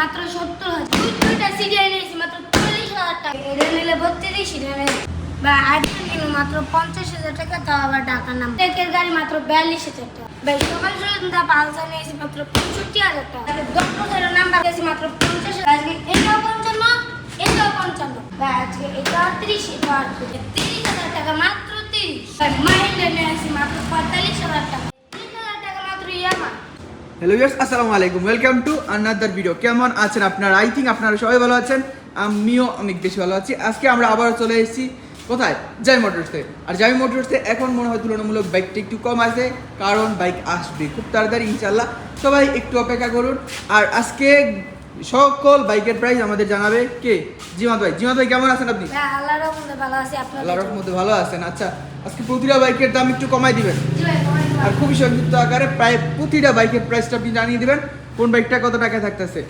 মাত্র সত্তর হাজার। দুই দুইটা সিরিয়াল নিয়েছি মাত্র চল্লিশ হাজার টাকা। এটা নিলে বত্রিশ এটা বা আইফোন নিলে মাত্র পঞ্চাশ হাজার টাকা, তাও আবার টাকার নাম। টেকের গাড়ি মাত্র বিয়াল্লিশ হাজার টাকা। ভাই সকাল সন্ধ্যা পালসা নিয়েছি মাত্র পঁয়ষট্টি হাজার টাকা তারপরে দশ বছরের নাম্বার দিয়েছি মাত্র পঞ্চাশ হাজার আজকে এটাও পঞ্চান্ন এটাও পঞ্চান্ন ভাই আজকে এটা আটত্রিশ এটা আটত্রিশ তিরিশ হাজার টাকা মাত্র তিরিশ ভাই মাহিন্দ্রা নিয়েছি মাত্র পঁয়তাল্লিশ হাজার টাকা তিরিশ হাজার টাকা মাত্র ইয়ামা হ্যালো ইয়ার্স আসসালামু আলাইকুম ওয়েলকাম টু আনাদার ভিডিও কেমন আছেন আপনারা? আই থিঙ্ক আপনারা সবাই ভালো আছেন। আমিও অনেক বেশি ভালো আছি। আজকে আমরা আবার চলে এসেছি কোথায়? জাই মোটরসে আর জাই মোটরসে এখন মনে হয় তুলনামূলক বাইকটা একটু কম আছে কারণ বাইক আসবে। খুব তাড়াতাড়ি ইনশাল্লাহ সবাই একটু অপেক্ষা করুন। আর আজকে সকল বাইকের প্রাইস আমাদের জানাবে কে? জিমাত ভাই। জিমাত ভাই কেমন আছেন আপনি? আল্লাহর রহমতে ভালো আছি। আল্লাহর মধ্যে ভালো আছেন। আচ্ছা আজকে প্রতিটা বাইকের দাম একটু কমাই দিবেন। আর খুবই সংক্ষিপ্ত আকারে প্রায় প্রতিটা বাইকের প্রাইসটা আপনি জানিয়ে দিবেন। কোন বাইকটা কত টাকা থাকতেছে?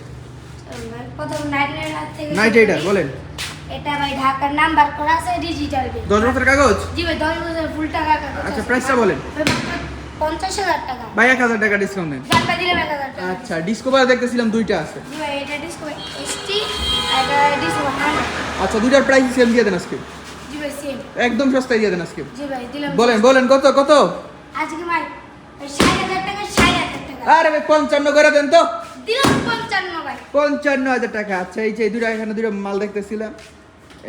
নাইট রাইডার বলেন। এটা ভাই ঢাকার নাম্বার করা আছে ডিজিটাল দশ বছর কাগজ? জি ভাই দশ বছর ফুল টাকা কাগজ আচ্ছা। প্রাইসটা বলেন। ভাই, পঞ্চাশ হাজার টাকা। ভাই এক হাজার টাকা ডিসকাউন্ট দেন আচ্ছা ডিসকভার দেখতেছিলাম দুইটা আছে। জি ভাই এটা ডিসকো এসটি এটা ডিসকো আচ্ছা দুইটার প্রাইস সেম দিয়ে দেন আজকে। জি ভাই সেম একদম সস্তায় দিয়ে দেন আজকে। জি ভাই দিলাম। বলেন বলেন কত কত? আজকে ভাই ষাট হাজার টাকা ষাট হাজার টাকা। আরে ভাই পঞ্চান্ন করে দেন তো। দিলাম পঞ্চান্ন ভাই। পঞ্চান্ন হাজার টাকা। আচ্ছা এই যে দুটা এখানে দুটো মাল দেখতেছিলাম।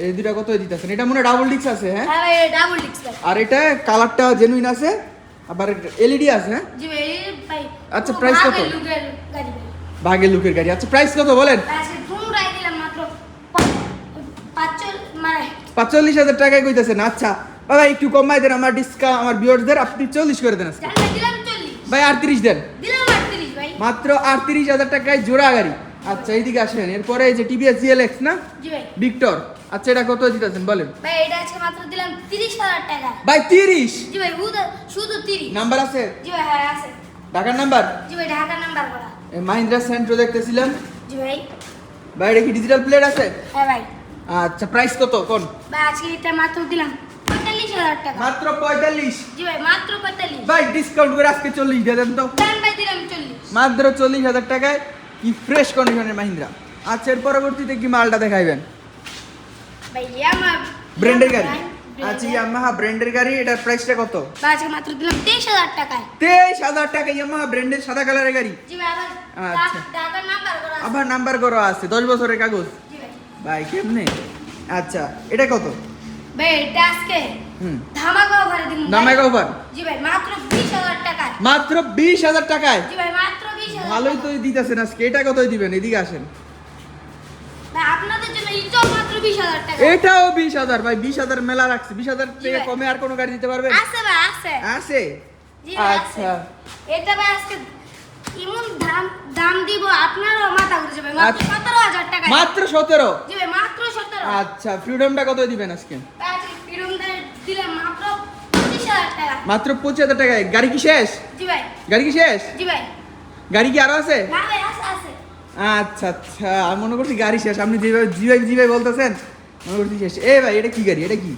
এই দুটা কত দিতেছেন? এটা মনে ডাবল ডিক্স আছে হ্যাঁ? হ্যাঁ ভাই ডাবল ডিস্ক আর এটা কালারটা জেনুইন আছে? আবার এলইডি আছে হ্যাঁ? জি ভাই এই ভাই আচ্ছা, পুরো price কত? ভাগের লুকের গাড়ি। আচ্ছা প্রাইস কত বলেন? মানে পাঁচচল্লিশ হাজার টাকায় কইতেছেন। আচ্ছা বাবা একটু কমাই দেন আমার ডিসকাউন্ট আমার ভিউয়ারদের আপনি চল্লিশ করে দেন আজকে। ভাই আটত্রিশ দেন। দিলাম আটত্রিশ ভাই। মাত্র আটত্রিশ হাজার টাকায় জোড়া গাড়ি। আচ্ছা এইদিকে আসেন। এরপরে এই যে টিভিএস জিএলএক্স না? জি ভাই। ভিক্টর আচ্ছা এটা কত দিতেছেন? বলেন। ভাই এটা আজকে মাত্র দিলাম তিরিশ হাজার টাকা। ভাই তিরিশ? জি ভাই শুধু শুধু তিরিশ। নাম্বার আছে? জি ভাই হ্যাঁ আছে। ঢাকার নাম্বার? জি ভাই ঢাকা নাম্বার করা মাহিন্দ্রা সেন্ট্রো দেখতেছিলাম। জি ভাই। ভাই এটা কি ডিজিটাল প্লেট আছে? হ্যাঁ ভাই। আচ্ছা প্রাইস কত? কোন? ভাই আজকে এটা মাত্র দিলাম টাকা। মাত্র পঁয়তাল্লিশ? জি ভাই মাত্র পঁয়তাল্লিশ। ভাই ডিসকাউন্ট করে আজকে চল্লিশ দিয়ে দেন তো। দাম ভাই দিলাম মাত্র টাকায় কি ফ্রেশ কন্ডিশনের মাহিন্দ্রা? আচ্ছা এর পরবর্তীতে কি মালটা দেখাইবেন? ভাই ইয়ামা ব্র্যান্ডের গাড়ি। আচ্ছা ইয়ামাহা ব্র্যান্ডের গাড়ি এটার প্রাইসটা কত? ভাই আজকে মাত্র দিলাম তেইশ হাজার টাকায়। তেইশ হাজার টাকা ইয়ামাহা ব্র্যান্ডের সাদা কালারের গাড়ি। জি ভাই আবার আচ্ছা। নাম্বার করা আবার নাম্বার করা আছে দশ বছরের কাগজ। জি ভাই। ভাই কেমনে? আচ্ছা এটা কত? ভাই এটা আজকে ধামাকা অফারে দিন ধামাকা offer? জি ভাই মাত্র বিশ হাজার টাকায়। মাত্র বিশ হাজার টাকায়? জি ভাই মাত্র বিশ হাজার ভালোই তো দিতেছেন আজকে। এটা কত দিবেন? এদিকে আসেন। ভাই আপনাদের জন্য এটাও মাত্র বিশ হাজার টাকা। এটাও বিশ হাজার। ভাই বিশ হাজার মেলা রাখছে। বিশ হাজার থেকে কমে আর কোনো গাড়ি দিতে পারবে আছে ভাই আছে। আছে? জি আচ্ছা। এটা ভাই আজকে এমন দাম দাম দিব আপনারও মাথা ঘুরে যাবে মাত্র আচ্ছা। সতেরো টাকা মাত্র সতেরো? জি ভাই মাত্র সতেরো আচ্ছা ফ্রিডমটা কত দিবেন আজকে? মাত্র পঁচিশ হাজার টাকায়। গাড়ি কি শেষ? গাড়ি কি শেষ? গাড়ি কি আরও আছে? আচ্ছা আচ্ছা আমি মনে করছি গাড়ি শেষ। আপনি যেভাবে জিভাই জিভাই বলতেছেন মনে করছি শেষ। এ ভাই এটা কি গাড়ি? এটা কি?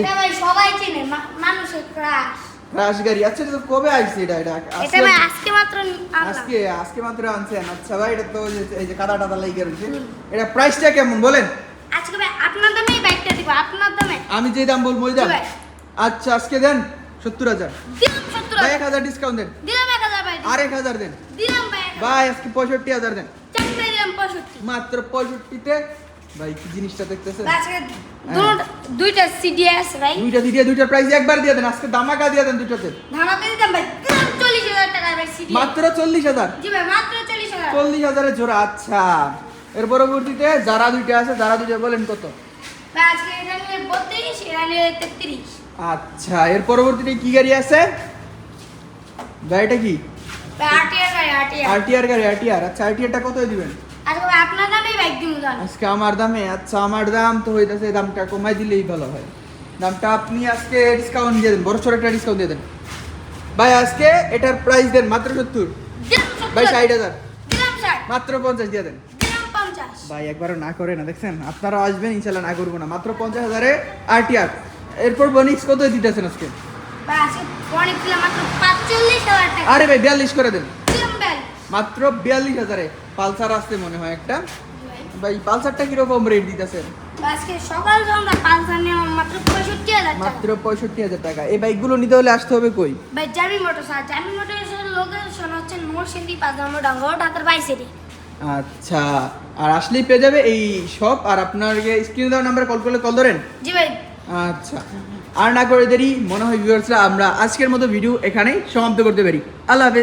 এটা ভাই সবাই চেনে মানুষের ক্রাশ ক্রাশ গাড়ি। আচ্ছা এটা কবে এটা? এটা এটা ভাই আজকে মাত্র আজকে আজকে মাত্র আনছেন। আচ্ছা ভাই এটা তো এই যে কাদা টাদা লাগিয়ে রয়েছে এটা প্রাইসটা কেমন বলেন? আজকে ভাই আপনার দামেই বাইকটা দিব আপনার দামে। আমি যে দাম বলব ওই দাম। আচ্ছা আজকে দেন সত্তর হাজার। দিলাম সত্তর হাজার। এক হাজার ডিসকাউন্ট দেন। দিলাম এক হাজার ভাই আর এক হাজার দেন। দিলাম ভাই ভাই আজকে পঁয়ষট্টি হাজার দেন। চারটে দিলাম পঁয়ষট্টি। মাত্র পঁয়ষট্টিতে। ভাই কি জিনিসটা দেখতেছেন? আজকে দুটো- দুইটা সিডিএস ভাই। দুইটা দিয়ে দুইটার প্রাইস একবার দিয়ে দেন। আজকে দামাকা দিয়ে দেন দুইটাতে ধামাকা দিতাম ভাই। দিলাম চল্লিশ হাজার টাকা ভাই মাত্র চল্লিশ হাজার। জি ভাই মাত্র চল্লিশ হাজার। চল্লিশ হাজারের জোড়া আচ্ছা। এর পরবর্তীতে যারা দুইটা আছে যারা দুইটা বলেন কত? আচ্ছা এর পরবর্তীতে কি গাড়ি আছে? গাড়িটা কি? আরটিআর গাড়ি আরটিআর। আচ্ছা আরটিআরটা কত দিবেন? আজকে আমার দামে আচ্ছা আমার দাম তো হইতাছে দামটা কমাই দিলেই ভালো হয়। দামটা আপনি আজকে ডিসকাউন্ট দিয়ে দেন বড় ছোট একটা ডিসকাউন্ট দিয়ে দেন। ভাই আজকে এটার প্রাইস দেন মাত্র সত্তর। ভাই ষাট হাজার। মাত্র পঞ্চাশ দিয়ে দেন। ভাই একবারও না করে না দেখছেন? আপনারা আসবেন ইনশাল্লাহ না করব না। মাত্র পঞ্চাশ হাজারে আরটিআর এরপর বনিক্স কত দিতেছেন আজকে? আরে ভাই বিয়াল্লিশ করে দেন। মাত্র বিয়াল্লিশ হাজারে। পালসার আসছে মনে হয় একটা। ভাই। পালসারটা কীরকম রেট দিতেছেন? মাত্র পঁয়ষট্টি হাজার টাকা। মাত্র পঁয়ষট্টি হাজার টাকা। এই বাইকগুলো নিতে হলে আসতে হবে কই? ভাই জামি জামি লোকেশন হচ্ছে নরসিংদী ঢাকার আচ্ছা আর আসলেই পেয়ে যাবে এই সব আর আপনার স্ক্রিনে দেওয়া নাম্বারে কল করলে কল ধরেন। জি ভাই। আচ্ছা আর না করে দেরি মনে হয় ভিউয়ার্সরা আমরা আজকের মতো ভিডিও এখানেই সমাপ্ত করতে পারি। আল্লাহ হাফেজ।